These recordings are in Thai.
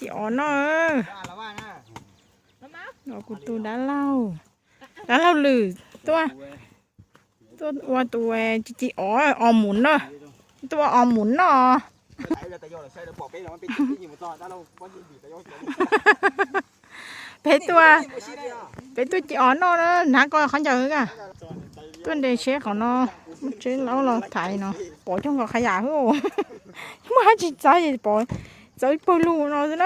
chị ổn nó nó của tôi đã lâu đã lâu lử tôi tôi qua tôi chị chị ổn ổn muốn nó tôi ổn muốn nó bé tôi bé tôi chị ổn nó đó nãy coi không chờ cả tôi để xe của nó chế lâu là thải nó bỏ trong cái khai giả hư mà chị trái gì bỏ 走一步路脑子呢？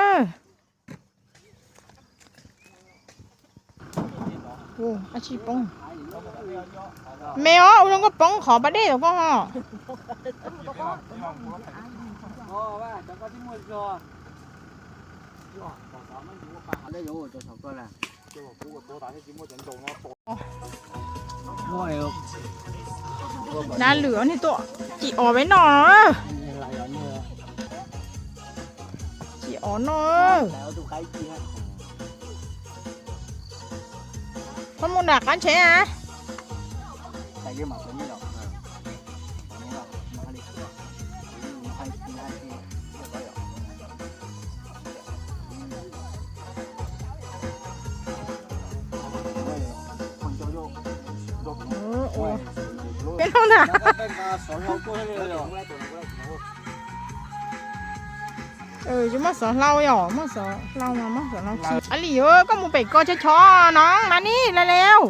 哦，阿去蹦。没有，我那个蹦好不得，我讲哈。哦，喂，这个怎么说？น่าเหลือนี่ตัวจีออกไว้หน่อย Chị ở nó. Con muốn đặt ăn chế à? เออจะมาสอนเราหรอมาสอนเรามามาสอนเราขี้อะไรเออก็มูเป็ดก็ช้อชอน้องมานี่แล้ว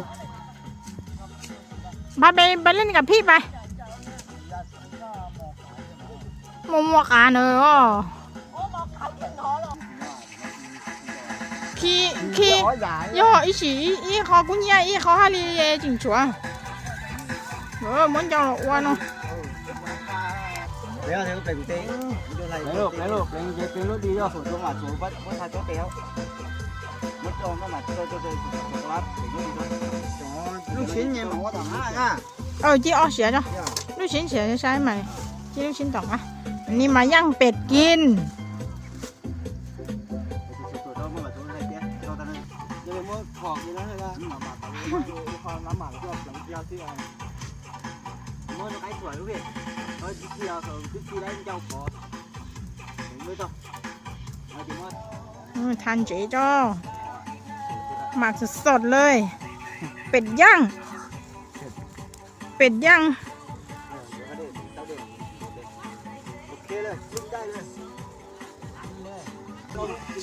มาไปไปเล่นกับพี่ไปหมวกอ่านเออขี้ขี้ย่ออีฉีอีคอกุ้เยี่ยอีคอฮาลีเยจิงชัวเออมันจะอ้วนเนาะ Béo theo bình tĩnh. Lấy lục, lấy lục, lấy dây tiếng nó đi cho sổ mà số bắt bắt thay chó béo. Mất cho nó mà cho cho cho cho lát để nó đi đó. Lúc chín nhà mà có thằng ha nha. เออจีออกเสียจ้ะลูกชิ้นเสียใช่ไหมจีลูกชิ้นตอกอะอันนี้มาย่างเป็ดกิน Sổ đó mà số này bé cho ta nên. Nhưng mà mua khọt như nó hay là mà mà tao khoan lắm mà nó làm nó cái tuổi lúc kìa. Thôi chứ kia rồi cứ kia đấy nhau có. Mới to. Mà chỉ mua อืมทานเจ๊จ้อหมักสดๆเลย เป็ดย่าง เป็ดย่าง ok rồi lúc đây rồi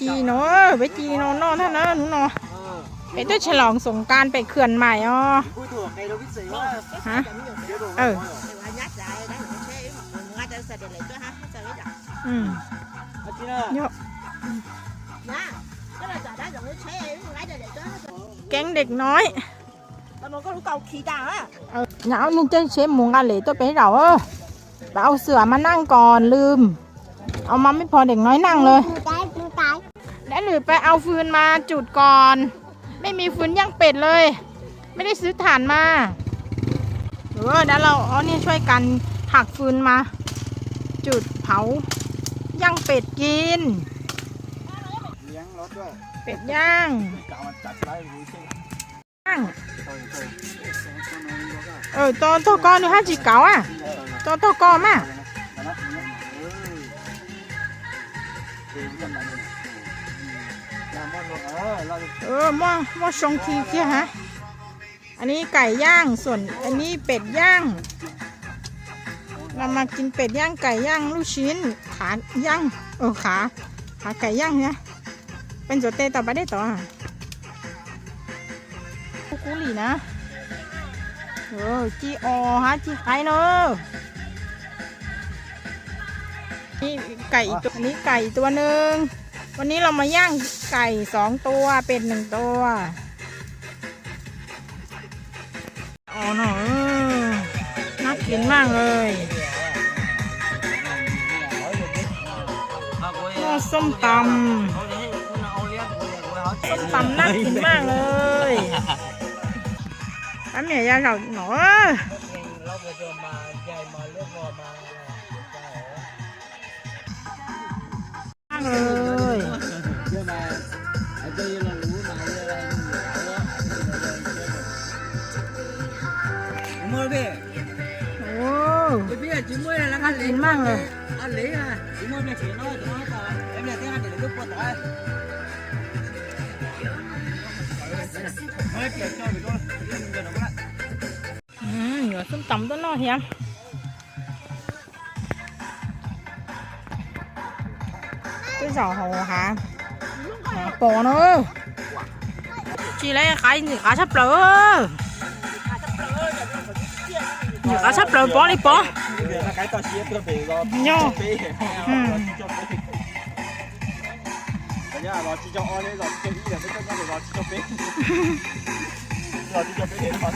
จีเนาะไปจีเนาะเนอท่านเนาะหนูเนาะ ờ ไปด้วยฉลองสงกรารไปเขื่อนใหม่อ๋อ vui thủa cây đâu biết gì quá ฮะเอออืม à chị nào เยอะแก๊งเด็กน้อยเออเดี๋ยวนี่เจะเชฟหมูกะเหล่ตัวไปให้เราเออไปเอาเสือมานั่งก่อนลืม เอามาไม่พอเด็กน้อยนั่งเลยแล้วหรือไปเอาฟืนมาจุดก่อน ไม่มีฟืนย่างเป็ดเลย ไม่ได้ซื้อถ่านมาเออแล้วเราเอาเนี่ยช่วยกันหักฟืนมา จุดเผาย่างเป็ดกิน miếng lót rồi เป็ดย่าง cạo mặt chặt lại vui chứ ย่าง thôi thôi con này nó cả เออตัวตัวก้อนอยู่ห้าจีเก๋าอะตัวตัวก้อนมา nó nắp miếng ừ thì con này làm con luôn ờ lo เออหม้อหม้อชงทีเจียฮะ อันนี้ไก่ย่างส่วนอันนี้เป็ดย่าง เรามากินเป็ดย่างไก่ย่างลูกชิ้น ขาย่างเออขาขาไก่ย่างเนี่ยเป็นโจเตต่อไปได้ต่อกุกุหลีนะเออจีออฮะจีไข่เนอะนี่ไก่อีกตัวนี้ไก่ตัวหนึ่งวันนี้เรามาย่างไก่สองตัวเป็ดหนึ่งตัว กินมากเลยส้มตำส้มตำน่ากินมากเลยอันเมียยาเราหนอมากเลย เลย ờ anh lý à chúng em này chỉ nói cho nó tao em này tiếng anh thì lúc qua tỏi hơi kẹt cho mình thôi giờ nó có lại อืมเหนือส้มตำต้นนอเฮีย cái giò hồ hả Nè, bò nữa chị lấy cái gì cá sắp lửa nhiều cá sắp lửa bó đi bó nhau. Nhà nó chỉ cho oi đấy rồi chỉ cho ít là mới cho nó chỉ cho bé rồi chỉ cho bé thế mà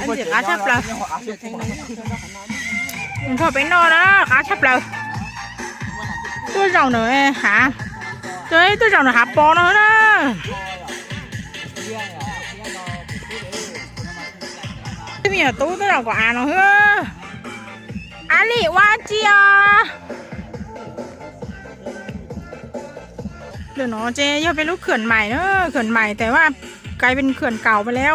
anh chỉ cá chép lờ thôi bé no đó, cá chép lờ tôi rồng nữa à, hả? Tôi tôi rồng nữa hả bò nữa đó. Cái miệng tôi tôi rồng quả à nó hứa. À lì qua chia เดี๋ยวเนาะเจ๊ย่าเป็นลูกเขื่อนใหม่เนอะเขื่อนใหม่แต่ว่ากลายเป็นเขื่อนเก่าไปแล้ว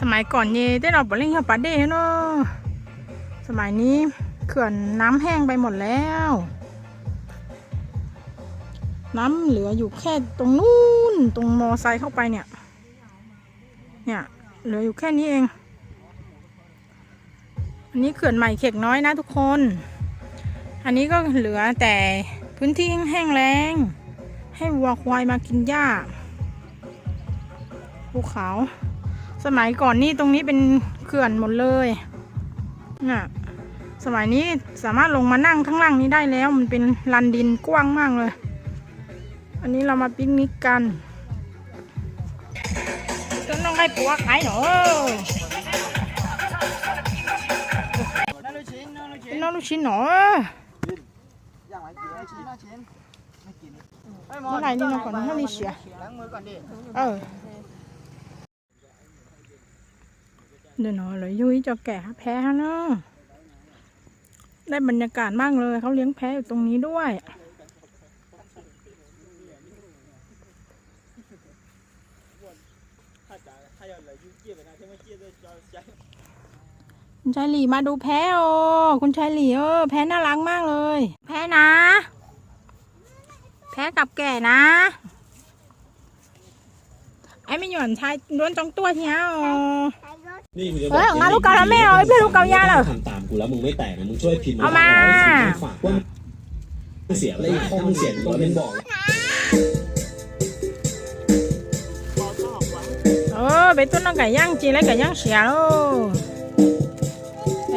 สมัยก่อนเย่ได้เราบอลเล่นกับปาเด้เนาะสมัยนี้เขื่อนน้ำแห้งไปหมดแล้ว น้ำเหลืออยู่แค่ตรงนู้นตรงมอไซค์เข้าไปเนี่ย เนี่ยเหลืออยู่แค่นี้เอง อันนี้เขื่อนใหม่เขกน้อยนะทุกคน อันนี้ก็เหลือแต่พื้นที่แห้งแล้ง ให้วัวควายมากินหญ้าภูเขา สมัยก่อนนี่ตรงนี้เป็นเขื่อนหมดเลยน่ะสมัยนี้สามารถลงมานั่งข้างล่างนี้ได้แล้ว มันเป็นลันดินกว้างมากเลย อันนี้เรามาปิกนิกกันก็น้องให้ปัวขายหน่อย ชิ้นหนออย่ไรเมื่อไหร่นี่น้องก่อนให้นี่เสียเออเดี๋ยวหนอเลยยุ้ยจะแก่แพ้เนาะได้บรรยากาศมากเลยเขาเลี้ยงแพ้อยู่ตรงนี้ด้วยเคุณชายหลีมาดูแพ้โอคุณชายหลีเออแพ้น่ารักมากเลย แพ้นะ แพ้กับแก่นะไอ้ไม่หย่อนชายล้วนจองตัวเที่ยวนี่กูจะเฮ้ยของงานลูกเกาแล้วแม่เอาไอ้เพื่อนลูกเกายาเหรอทำตามกูแล้วมึงไม่แตกนะมึงช่วยพิมพ์เอามา ฝากว่ามึงเสียอะไรอีกข้อมึงเสียตัวเป็นบอกเออไปต้นน้องไก่ย่างจีแล้วไก่ย่างเสียแล้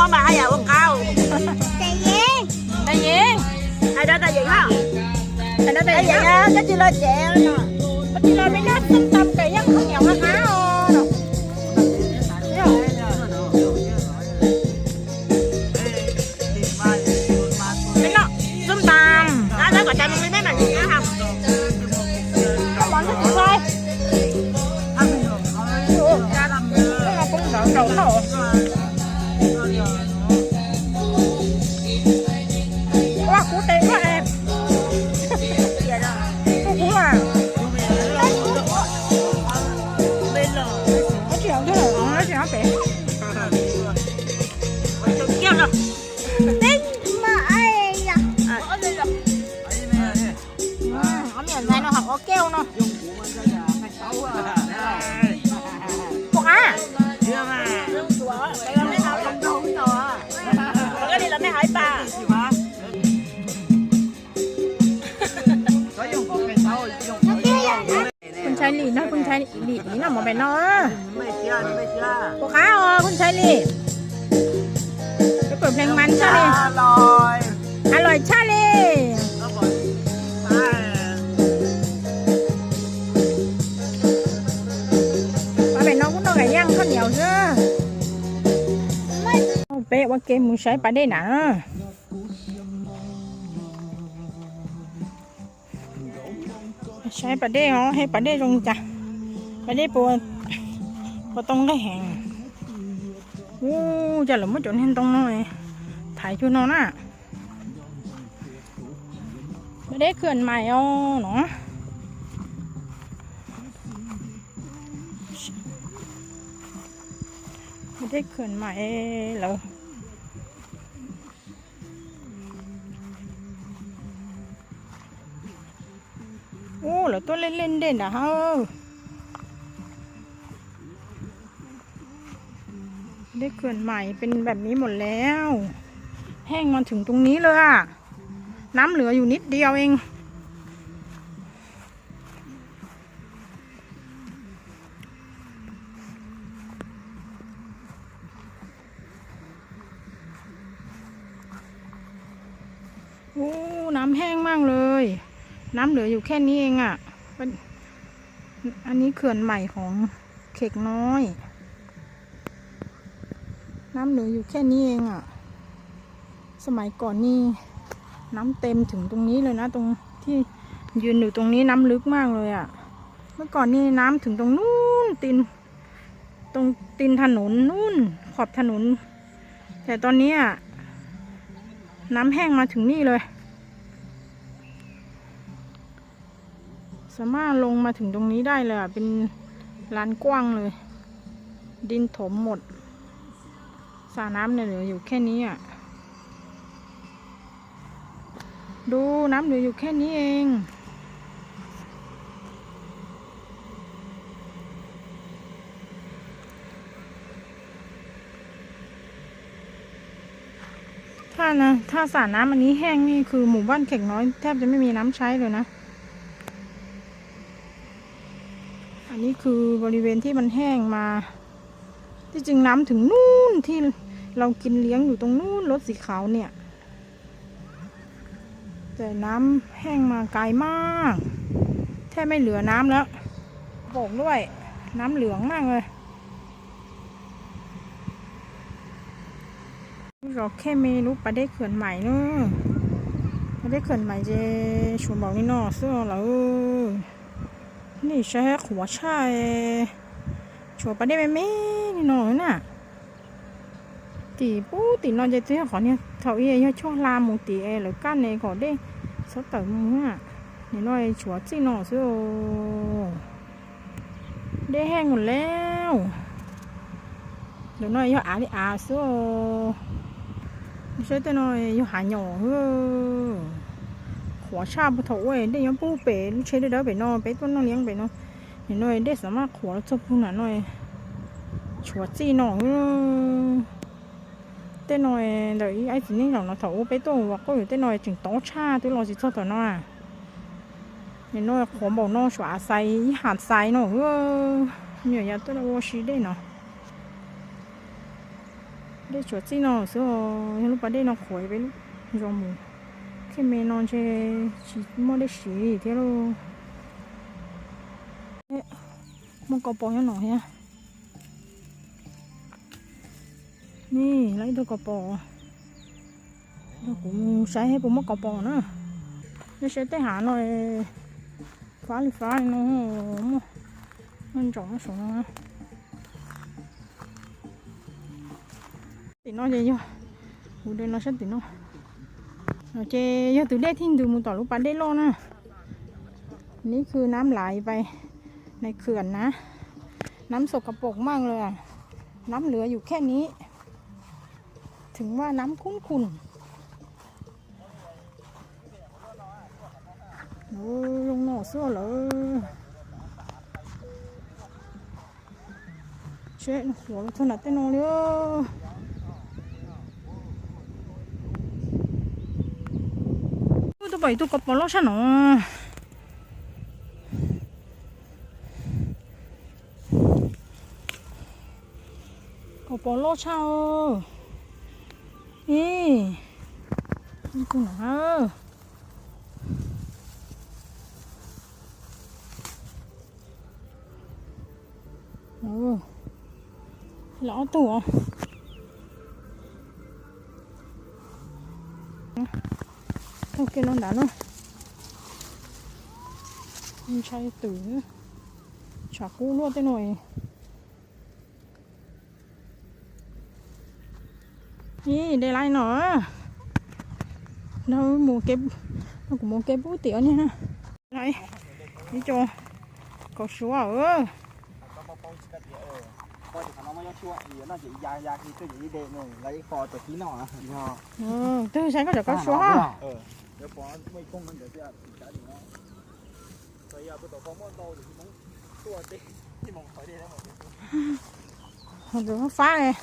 sẽ truy Nhu mà hay là con cao. ได้ยิง Hay đó là gì hả? แต่นั่นแต่ Cái ยั gì ง á? Cái gì lên trẻ nó. บางทีเไงเนาะหักโอเกลเนาะพวกอะ Lưng chùa. Cái đó mấy thằng không đâu rồi. Cái này là mấy hải bà. Có dùng còn cái sau dùng có dùng คุณชายหลีนะคุณชายหลีนี่น่ะหมอเป็นเนาะ Mày chưa, mày chưa. พวกอะอ๋อคุณชายหลีไปเปิดเพลงมันชาลี rồi. อร่อยชาลี Nó còn à. มาเป็นน้องคุณน้องไก่ย่างข้าวเหนีย เป๊ะว่าเกมมึงใช้ไปได้นาใช้ไปได้เหรอให้ไปได้ลงจ้ะไปได้ปวดก็ต้องได้แหงโอ้จะหรือไม่จนเห็นตรงน้อยถ่ายชุดนอนน่ะไม่ได้เขื่อนใหม่เอาเนาะไม่ได้เขื่อนใหม่เหรอ โอ้เหรอตัวเล่นๆเด่นอะฮะได้เขื่อนใหม่เป็นแบบนี้หมดแล้ว แห้งมาถึงตรงนี้เลยอะน้ำเหลืออยู่นิดเดียวเองโอ้น้ำแห้งมากเลย น้ำเหลืออยู่แค่นี้เองอะ่ะ อันนี้เขื่อนใหม่ของเขกน้อย น้ำเหลืออยู่แค่นี้เองอะ่ะ สมัยก่อนนี่น้ำเต็มถึงตรงนี้เลยนะ ตรงที่ยืนอยู่ตรงนี้น้ำลึกมากเลยอะ่ะ เมื่อก่อนนี่น้ำถึงตรงนู้นตีนตรงตีนถนนนู่นขอบถนน แต่ตอนนี้อะน้ำแห้งมาถึงนี่เลย สามารถลงมาถึงตรงนี้ได้เลยอะ เป็นลานกว้างเลย ดินถมหมดสระน้ำเนี่ยเหลืออยู่แค่นี้อะ ดูน้ำเหลืออยู่แค่นี้เองถ้านะถ้าสระน้ำอันนี้แห้งนี่คือหมู่บ้านเข่งน้อยแทบจะไม่มีน้ำใช้เลยนะ อั นนี้คือบริเวณที่มันแห้งมา ที่จริงน้ำถึงนู่นที่เรากินเลี้ยงอยู่ตรงนู่นรถสีขาวเนี่ย แต่น้ำแห้งมาไกลมากแทบไม่เหลือน้ำแล้วบอกด้วย น้ำเหลืองมากเลยเราแค่เมนูปลาได้เขื่อนใหม่เนอะปลาได้เขื่อนใหม่เจชวนบอกนี่นอะเสื้อเรา นี่ใช้หัวชายชวปลาได้ไหมแม่นี่เนอะน่ะตีปูตีนอนใจเตี้ยขอเนี่ยเท่าเอ้ยช่วงลามมูตีเอหรือกั้นในขอได้สักต่มืออะนี่น้อยชัวจีนอะเสื้อได้แห้งหมดแล้วเดี๋ยวน้อยย่ออาดิอาเหัวชาบถูเว้ยได้ยังปูเป๋ลูกเชดเด้อเป๋นอเป๋ต้นน้องเลี้ยงเป๋นอเห็นหน่อยได้สามารถขวาจะพูนหน่อยชัวจีหน่องเต้นหน่อยเดี๋ยวไอ้จีนี่หน่องเราถูเป๋ตัวว่าก็อยู่เต้นหน่อยจึงโต๊ะชาตัวรอจิตเท่าตัวน้อเห็นหน่อยขวบอกน้องชัวใส่หาดใส่หน่องเออเนี่ยยาตัวเราชีได้เนาะได้ชัวจีหน่องเสือลูกปลาได้หน่องขวยไปลูกยอมมือ khi mẹ nó chơi chỉ mua để xí thế luôn mua cỏ bò cho nó ha nè lấy đôi cỏ bò nó cũng sai hết cũng mất cỏ bò nữa nó sẽ tới hạ rồi phá đi phá nó nó trồng nó xuống nữa thì nó vậy chứ hủ đây nó sẽ thì nó nó chê do từ đây thì từ một tỏi lúc bán đây luôn à นี่คือน้ำไหลไปในเขื่อนนะ น้ำสกปรกมากเลยน้ำเหลืออยู่แค่นี้ ถึงว่าน้ำคุ้นคุนโอ้ลงหน่อเสื้อเลยเช็ดหัวเราถนัดเต้นนอนเลย บ่อยตุกบปลอชะหนอก็ปลอชาเอ๊นี่คุณนาโอ้หล่อตัว cái non đá nó. Không chạy tử chả cũ luôn thế nồi ý để lại nữa đâu mua cái nó cũng mua cái bút tiểu nha. Này, đi cho có số ơ, ừ, tôi sáng có được có số. Ờ. 这房没空门在这家里呢，所以啊，不到房门到就是蒙多的，一蒙回来了。我这发哎。